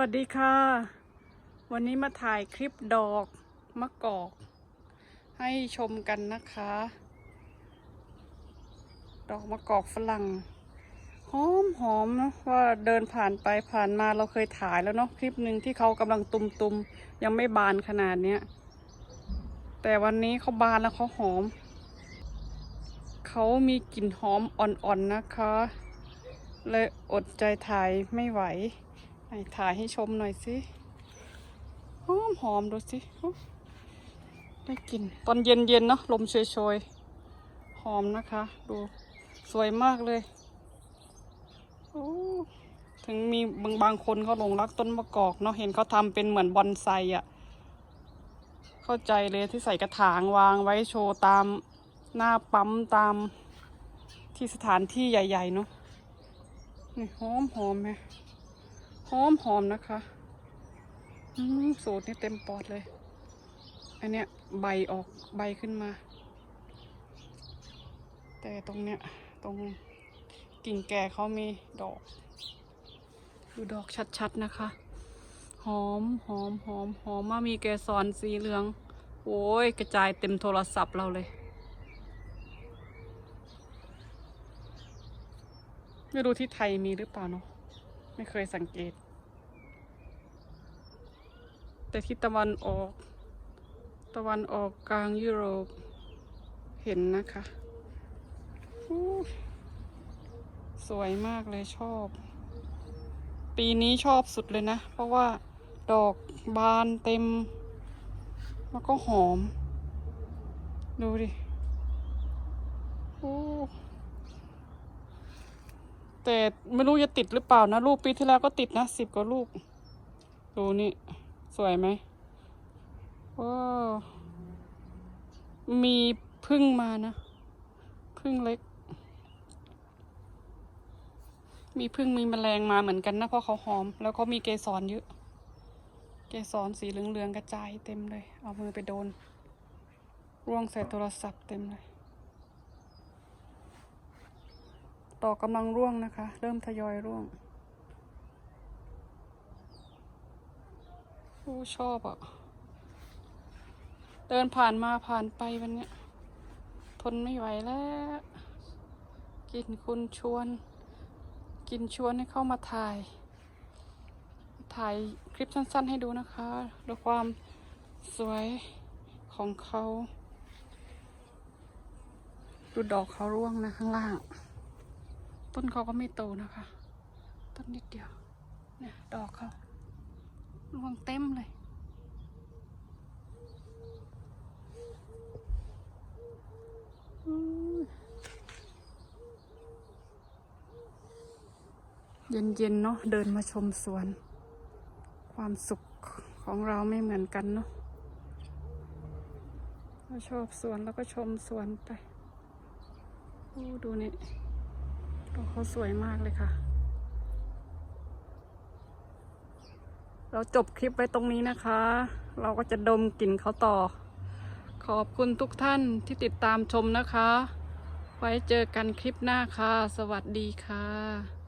วัสดีค่ะ วันนี้มาถ่ายคลิปดอกมะกอก ให้ชมกันนะคะ ดอกมะกอกฝรั่งหอมหอมเนอะว่าเดินผ่านไปผ่านมาเราเคยถ่ายแล้วเนาะคลิปหนึ่งที่เขากำลังตุมๆยังไม่บานขนาดเนี้ยแต่วันนี้เขาบานแล้วเขาหอม เขามีกลิ่นหอมอ่อนๆนะคะ เลยอดใจถ่ายไม่ไหว ไหนถ่ายให้ชมหน่อยสิหอมหอมดูสิได้กลิ่นตอนเย็นเย็นเนาะลมโชยๆ หอมนะคะ ดูสวยมากเลยถึงมีบางบางคนเขาหลงรักต้นมะกอกเนาะเห็นเขาทำเป็นเหมือนบอนไซอะ เข้าใจเลยที่ใส่กระถางวางไว้โชว์ตามหน้าปั๊มตามที่สถานที่ใหญ่ ๆ เนาะนี่หอมหอมไหม หอมหอมนะคะอืมสูตรนี่เต็มปอดเลย อันเนี้ยใบออกใบขึ้นมา แต่ตรงเนี้ยตรงกิ่งแก่เขามีดอก ดูดอกชัดๆนะคะ หอมหอมหอมหอมมามีแกสอนสีเหลือง โอ้ยกระจายเต็มโทรศัพท์เราเลย ไม่รู้ที่ไทยมีหรือเปล่าเนาะ ไม่เคยสังเกต แต่ที่ตะวันออก ตะวันออกกลางยุโรป เห็นนะคะสวยมากเลยชอบ ปีนี้ชอบสุดเลยนะ เพราะว่าดอกบานเต็ม แล้วก็หอม ดูดิ โอ้ แต่ไม่รู้จะติดหรือเปล่านะลูกปีที่แล้วก็ติดนะสิบกว่าลูก ดูนี่ สวยไหมว้ามีพึ่งมานะพึ่งเล็ก มีพึ่งมีแมลงมาเหมือนกันนะเพราะเขาหอม แล้วเขามีเกสรเยอะ เกสรสีเหลืองๆกระจายเต็มเลย เอามือไปโดน ร่วงใส่โทรศัพท์เต็มเลย ต่อกำลังร่วงนะคะ เริ่มทยอยร่วงโอ้ชอบอะ่ะ เดินผ่านมาผ่านไปวันเนี้ย ทนไม่ไหวแล้ว กินคุณชวน กินชวนให้เข้ามาถ่าย ถ่ายคลิปสั้นๆให้ดูนะคะดูความสวยของเขา ดูดอกเขาร่วงนะข้างล่าง ต้นเขาก็ไม่โตนะคะ ต้นนิดเดียวเนี่ยดอกเขารวงเต็มเลยเย็นๆเนาะเดินมาชมสวน ความสุขของเราไม่เหมือนกันเนาะเราชอบสวนแล้วก็ชมสวนไปโอ้ดูนี่ ดอกเขาสวยมากเลยค่ะ เราจบคลิปไว้ตรงนี้นะคะ เราก็จะดมกลิ่นเขาต่อ ขอบคุณทุกท่านที่ติดตามชมนะคะ ไว้เจอกันคลิปหน้าค่ะ สวัสดีค่ะ